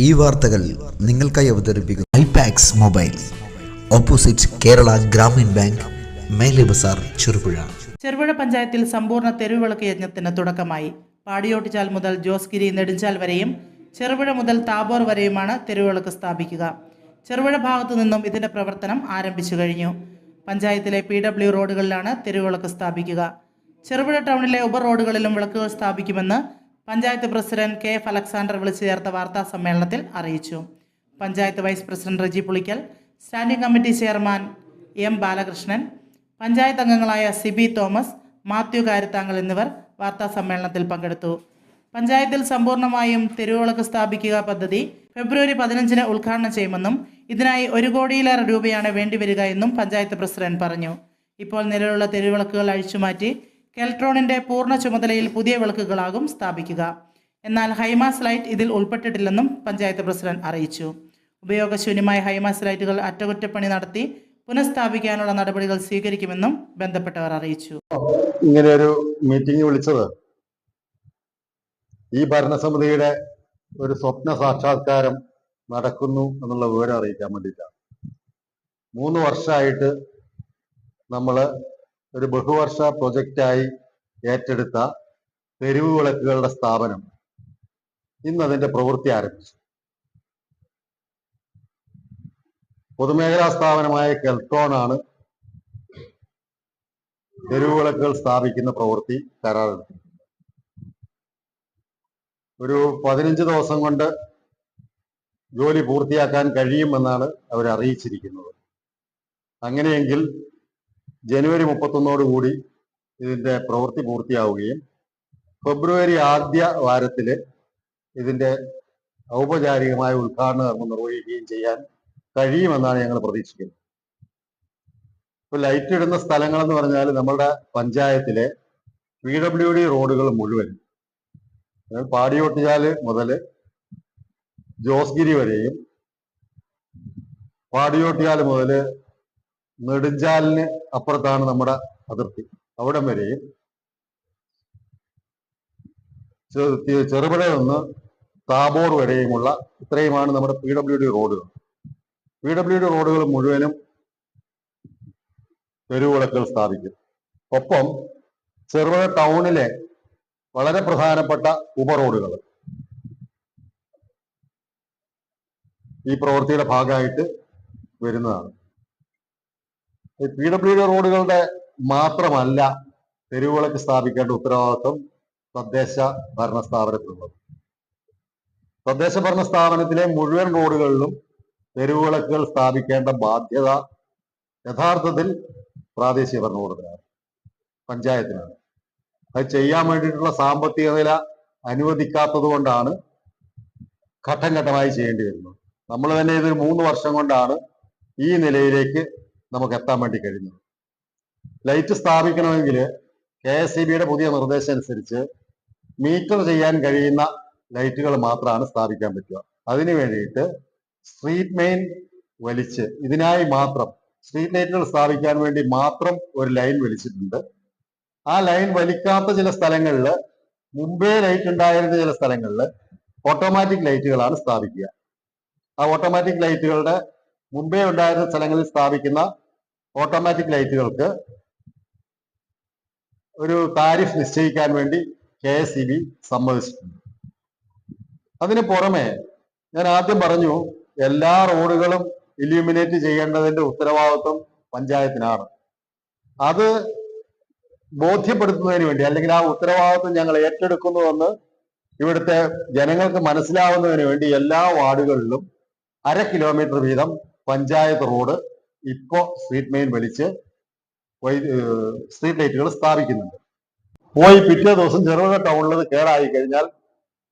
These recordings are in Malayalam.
ഈ വാർത്തകൾ നിങ്ങൾക്കായി അവതരിപ്പിക്കുന്നു iPax mobile. Opposite Kerala Gramin bank Mele Bazar Cherupuzha. Cherupuzha പഞ്ചായത്തിൽ സമ്പൂർണ തെരുവിളക്ക് യജ്ഞത്തിന് തുടക്കമായി. പാടിയോട്ടിച്ചാൽ മുതൽ ജോസ്ഗിരി നെടുഞ്ചാൽ വരെയും ചെറുപുഴ മുതൽ താബോർ വരെയുമാണ് തെരുവിളക്ക് സ്ഥാപിക്കുക. ചെറുപുഴ ഭാഗത്തു നിന്നും ഇതിന്റെ പ്രവർത്തനം ആരംഭിച്ചു കഴിഞ്ഞു. പഞ്ചായത്തിലെ പി ഡബ്ല്യു റോഡുകളിലാണ് തെരുവിളക്ക് സ്ഥാപിക്കുക. ചെറുപുഴ ടൗണിലെ ഉപ റോഡുകളിലും വിളക്കുകൾ സ്ഥാപിക്കുമെന്ന് panchayat president K F Alexander വിളിച്ചു ചേർത്ത വാർത്താ സമ്മേളനത്തിൽ അറിയിച്ചു. Panchayat vice president Reji Pulickal standing committee chairman M Balakrishnan panchayat അംഗങ്ങളായ സിബി തോമസ് മാത്യു കാരുത്താങ്കൽ എന്നിവർ വാർത്താ സമ്മേളനത്തിൽ പങ്കെടുത്തു. പഞ്ചായത്തിൽ സമ്പൂർണമായും തെരുവുവിളക്ക് സ്ഥാപിക്കുക പദ്ധതി ഫെബ്രുവരി പതിനഞ്ചിന് ഉദ്ഘാടനം ചെയ്യുമെന്നും ഇതിനായി ഒരു കോടിയിലേറെ രൂപയാണ് വേണ്ടിവരിക എന്നും പഞ്ചായത്ത് പ്രസിഡന്റ് പറഞ്ഞു. ഇപ്പോൾ നിലവിലുള്ള തെരുവിളക്കുകൾ അഴിച്ചുമാറ്റി കെൽട്രോണിന്റെ പൂർണ ചുമതലയിൽ പുതിയ വിളക്കുകളാകും സ്ഥാപിക്കുക. എന്നാൽ ഹൈമാസ് ലൈറ്റ് ഇതിൽ ഉൾപ്പെട്ടിട്ടില്ലെന്നും പഞ്ചായത്ത് പ്രസിഡന്റ് അറിയിച്ചു. ഉപയോഗശൂന്യമായ ഹൈമാസ് ലൈറ്റുകൾ അറ്റകുറ്റപ്പണി നടത്തി പുനഃസ്ഥാപിക്കാനുള്ള നടപടികൾ സ്വീകരിക്കുമെന്നും ബന്ധപ്പെട്ടവർ അറിയിച്ചു. ഇങ്ങനെ ഒരു മീറ്റിംഗ് വിളിച്ചത് ഈ ഭരണസമിതിയുടെ ഒരു സ്വപ്ന സാക്ഷാത്കാരം നടക്കുന്നു എന്നുള്ള വിവരം അറിയിക്കാൻ വേണ്ടിയിട്ടാണ്. മൂന്ന് വർഷമായിട്ട് നമ്മൾ ഒരു ബഹുവർഷ പ്രൊജക്റ്റായി ഏറ്റെടുത്ത തെരുവ് വിളക്കുകളുടെ സ്ഥാപനം ഇന്ന് അതിന്റെ പ്രവൃത്തി ആരംഭിച്ചു. പൊതുമേഖലാ സ്ഥാപനമായ കെൽട്രോൺ ആണ് തെരുവ് വിളക്കുകൾ സ്ഥാപിക്കുന്ന പ്രവൃത്തി കരാറെടുത്തത്. ഒരു പതിനഞ്ച് ദിവസം കൊണ്ട് ജോലി പൂർത്തിയാക്കാൻ കഴിയുമെന്നാണ് അവർ അറിയിച്ചിരിക്കുന്നത് അങ്ങനെയെങ്കിൽ ജനുവരി മുപ്പത്തൊന്നോടുകൂടി ഇതിന്റെ പ്രവൃത്തി പൂർത്തിയാവുകയും ഫെബ്രുവരി ആദ്യ വാരത്തിൽ ഇതിന്റെ ഔപചാരികമായ ഉദ്ഘാടന കർമ്മം നിർവഹിക്കുകയും ചെയ്യാൻ കഴിയുമെന്നാണ് ഞങ്ങൾ പ്രതീക്ഷിക്കുന്നത്. ഇപ്പൊ ലൈറ്റ് ഇടുന്ന സ്ഥലങ്ങൾ എന്ന് പറഞ്ഞാൽ നമ്മുടെ പഞ്ചായത്തിലെ പി ഡബ്ല്യു ഡി റോഡുകൾ മുഴുവൻ. അതായത് പാടിയോട്ടിച്ചാൽ മുതൽ ജോസ്ഗിരി വരെയും പാടിയോട്ടിയാൽ മുതൽ നെടുഞ്ചാലിന് അപ്പുറത്താണ് നമ്മുടെ അതിർത്തി. അവിടം വരെയും ചെറുപുഴ നിന്ന് താബോർ വരെയുമുള്ള ഇത്രയുമാണ് നമ്മുടെ പി ഡബ്ല്യു ഡി റോഡുകൾ. പി ഡബ്ല്യു ഡി റോഡുകൾ മുഴുവനും തെരുവിളക്കുകൾ സ്ഥാപിക്കും. ഒപ്പം ചെറുപുഴ ടൗണിലെ വളരെ പ്രധാനപ്പെട്ട ഉപറോഡുകൾ. ഈ പ്രവൃത്തിയുടെ ഭാഗമായിട്ട് വരുന്നതാണ്. പി ഡബ്ല്യു ഡി റോഡുകളുടെ മാത്രമല്ല തെരുവുകളൊക്കെ സ്ഥാപിക്കേണ്ട ഉത്തരവാദിത്വം തദ്ദേശ ഭരണ സ്ഥാപനത്തിനുള്ളത് തദ്ദേശ ഭരണ സ്ഥാപനത്തിലെ മുഴുവൻ റോഡുകളിലും തെരുവുവിളക്കുകൾ സ്ഥാപിക്കേണ്ട ബാധ്യത യഥാർത്ഥത്തിൽ പ്രാദേശിക ഭരണകൂടത്തിനാണ് പഞ്ചായത്തിനാണ്. അത് ചെയ്യാൻ വേണ്ടിയിട്ടുള്ള സാമ്പത്തിക നില അനുവദിക്കാത്തത് കൊണ്ടാണ് ഘട്ടം ഘട്ടമായി ചെയ്യേണ്ടി വരുന്നത്. നമ്മൾ തന്നെ ഇത് മൂന്ന് വർഷം കൊണ്ടാണ് ഈ നിലയിലേക്ക് നമുക്ക് എത്താൻ വേണ്ടി കഴിഞ്ഞത് ലൈറ്റ് സ്ഥാപിക്കണമെങ്കിൽ കെ എസ് ഇ ബിയുടെ പുതിയ നിർദ്ദേശം അനുസരിച്ച് മീറ്റർ ചെയ്യാൻ കഴിയുന്ന ലൈറ്റുകൾ മാത്രമാണ് സ്ഥാപിക്കാൻ പറ്റുക. അതിനു വേണ്ടിയിട്ട് സ്ട്രീറ്റ് മെയിൻ വലിച്ച് ഇതിനായി മാത്രം സ്ട്രീറ്റ് ലൈറ്റുകൾ സ്ഥാപിക്കാൻ വേണ്ടി മാത്രം ഒരു ലൈൻ വലിച്ചിട്ടുണ്ട്. ആ ലൈൻ വലിക്കാത്ത ചില സ്ഥലങ്ങളിൽ മുമ്പേ ലൈറ്റ് ഉണ്ടായിരുന്ന ചില സ്ഥലങ്ങളിൽ ഓട്ടോമാറ്റിക് ലൈറ്റുകളാണ് സ്ഥാപിക്കുക. ആ ഓട്ടോമാറ്റിക് ലൈറ്റുകളുടെ മുമ്പേ ഉണ്ടായിരുന്ന സ്ഥലങ്ങളിൽ സ്ഥാപിക്കുന്ന ഓട്ടോമാറ്റിക് ലൈറ്റുകൾക്ക് ഒരു താരിഫ് നിശ്ചയിക്കാൻ വേണ്ടി കെ എസ് ഇ ബി സമ്മതിച്ചിട്ടുണ്ട്. അതിന് പുറമെ ഞാൻ ആദ്യം പറഞ്ഞു എല്ലാ റോഡുകളും ഇല്യൂമിനേറ്റ് ചെയ്യേണ്ടതിന്റെ ഉത്തരവാദിത്വം പഞ്ചായത്തിനാണ്. അത് ബോധ്യപ്പെടുത്തുന്നതിന് വേണ്ടി അല്ലെങ്കിൽ ആ ഉത്തരവാദിത്വം ഞങ്ങൾ ഏറ്റെടുക്കുന്നുവെന്ന് ഇവിടുത്തെ ജനങ്ങൾക്ക് മനസ്സിലാവുന്നതിന് വേണ്ടി എല്ലാ വാർഡുകളിലും അര കിലോമീറ്റർ വീതം പഞ്ചായത്ത് റോഡ് ഇപ്പോ സ്ട്രീറ്റ് മെയിൻ വലിച്ച് സ്ട്രീറ്റ് ലൈറ്റുകൾ സ്ഥാപിക്കുന്നുണ്ട്. പോയി പിറ്റേ ദിവസം ചെറുപുഴ ടൗണിൽ കേടായി കഴിഞ്ഞാൽ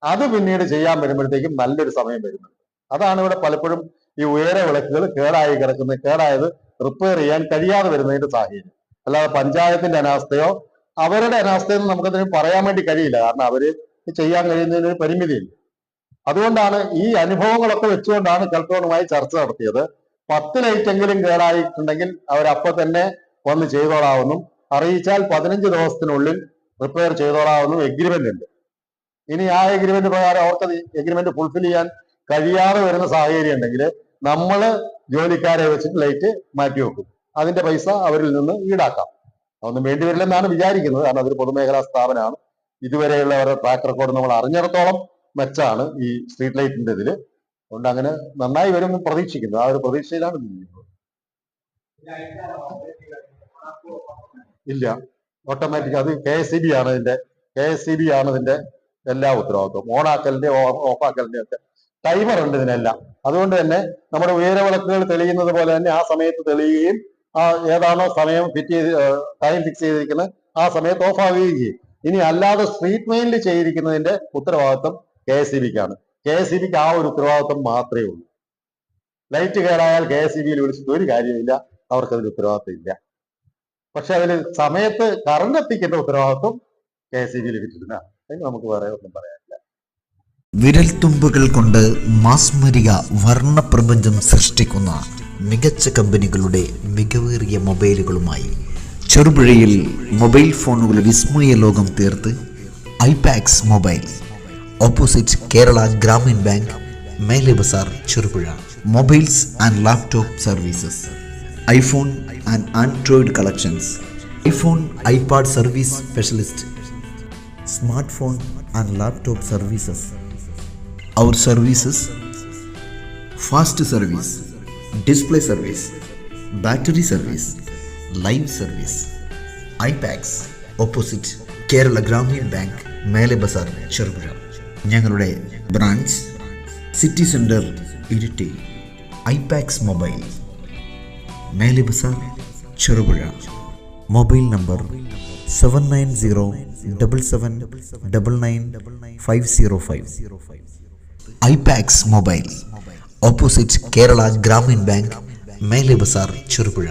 അത് പിന്നീട് ചെയ്യാൻ വരുമ്പോഴത്തേക്കും നല്ലൊരു സമയം വരുന്നുണ്ട്. അതാണ് ഇവിടെ പലപ്പോഴും ഈ ഉയര വിളക്കുകൾ കേടായി കിടക്കുന്നത് കേടായത് റിപ്പയർ ചെയ്യാൻ കഴിയാതെ വരുന്നതിന്റെ സാഹചര്യം. അല്ലാതെ പഞ്ചായത്തിന്റെ അനാസ്ഥയോ അവരുടെ അനാസ്ഥയെന്ന് നമുക്കതിന് പറയാൻ വേണ്ടി കഴിയില്ല. കാരണം അവർ ചെയ്യാൻ കഴിയുന്നതിന് ഒരു പരിമിതിയില്ല. അതുകൊണ്ടാണ് ഈ അനുഭവങ്ങളൊക്കെ വെച്ചുകൊണ്ടാണ് കൽക്കോണുമായി ചർച്ച നടത്തിയത്. പത്ത് ലൈറ്റെങ്കിലും കേടായിട്ടുണ്ടെങ്കിൽ അവരപ്പൊ തന്നെ വന്ന് ചെയ്തോളാവുന്നു. അറിയിച്ചാൽ പതിനഞ്ച് ദിവസത്തിനുള്ളിൽ റിപ്പയർ ചെയ്തോളാവുന്നു എഗ്രിമെന്റ് ഉണ്ട്. ഇനി ആ എഗ്രിമെന്റ് പ്രകാരം അവർക്ക് എഗ്രിമെന്റ് ഫുൾഫിൽ ചെയ്യാൻ കഴിയാതെ വരുന്ന സാഹചര്യം ഉണ്ടെങ്കിൽ നമ്മൾ ജോലിക്കാരെ വെച്ചിട്ട് ലൈറ്റ് മാറ്റി വെക്കും. അതിന്റെ പൈസ അവരിൽ നിന്ന് ഈടാക്കാം. അതൊന്നും വേണ്ടി വരില്ലെന്നാണ് വിചാരിക്കുന്നത്. കാരണം അതൊരു പൊതുമേഖലാ സ്ഥാപനമാണ്. ഇതുവരെയുള്ള അവരുടെ ട്രാക്ക് റെക്കോർഡ് നമ്മൾ അറിഞ്ഞിടത്തോളം മെച്ചാണ് ഈ സ്ട്രീറ്റ് ലൈറ്റിന്റെ ഇതിൽ അതുകൊണ്ട് അങ്ങനെ നന്നായി വരുമെന്ന് പ്രതീക്ഷിക്കുന്നു. ആ ഒരു പ്രതീക്ഷയിലാണ് ഇല്ല. ഓട്ടോമാറ്റിക് അത് കെ എസ് സി ബി ആണ് ഇതിന്റെ കെ എസ് സി ബി ആണ് ഇതിന്റെ എല്ലാ ഉത്തരവാദിത്വം ഓണാക്കലിന്റെ ഓഫാക്കലിന്റെ ഒക്കെ ടൈമർ ഉണ്ട് ഇതിനെല്ലാം. അതുകൊണ്ട് തന്നെ നമ്മുടെ ഉയരവിളക്കുകൾ തെളിയുന്നത് പോലെ തന്നെ ആ സമയത്ത് തെളിയുകയും ആ ഏതാണോ സമയം ഫിറ്റ് ചെയ്ത് ടൈം ഫിക്സ് ചെയ്തിരിക്കുന്നത് ആ സമയത്ത് ഓഫ് ആവുകയും ഇനി അല്ലാതെ സ്ട്രീറ്റ് മെയിനിൽ ചെയ്തിരിക്കുന്നതിന്റെ ഉത്തരവാദിത്വം കെ എസ് സി ബിക്കാണ് കെ എസ് ഇ ബിക്ക് ആ ഒരു ഉത്തരവാദിത്വം മാത്രമേ ഉള്ളൂ. ലൈറ്റ് കേടായാൽ കെ എസ് ഇ ബിയിൽ വിളിച്ചിട്ട് ഒരു കാര്യമില്ല അവർക്കതിൽ ഉത്തരവാദിത്വം ഇല്ല പക്ഷെ അതിൽ സമയത്ത് കറണ്ട് എത്തിക്കേണ്ട ഉത്തരവാദിത്വം കെ എസ് ഇ ബിയിൽ കിട്ടുന്ന അതിന് നമുക്ക് വേറെ ഒന്നും പറയാനില്ല. വിരൽത്തുമ്പുകൾ കൊണ്ട് മാസ്മരിക വർണപ്രപഞ്ചം സൃഷ്ടിക്കുന്ന മികച്ച കമ്പനികളുടെ മികവേറിയ മൊബൈലുകളുമായി ചെറുപുഴയിൽ മൊബൈൽ ഫോണുകളുടെ വിസ്മയ ലോകം തീർത്ത് iPax mobile. opposite Kerala Gramin Bank, Mele Bazar, Chirupura. Mobiles and laptop services, iPhone and Android collections, iPhone iPad service specialist, smartphone and laptop services. Our services fast service, display service, battery service, live service, IPACS opposite Kerala Gramin Bank, Mele Bazar, Chirupura. ഞങ്ങളുടെ branch city centre Iritty iPax mobile. Mele Bazar Cherupuzha. Mobile number seven nine zero double seven double nine five zero five iPax mobile. Opposite Kerala Gramin bank Mele Bazar Cherupuzha.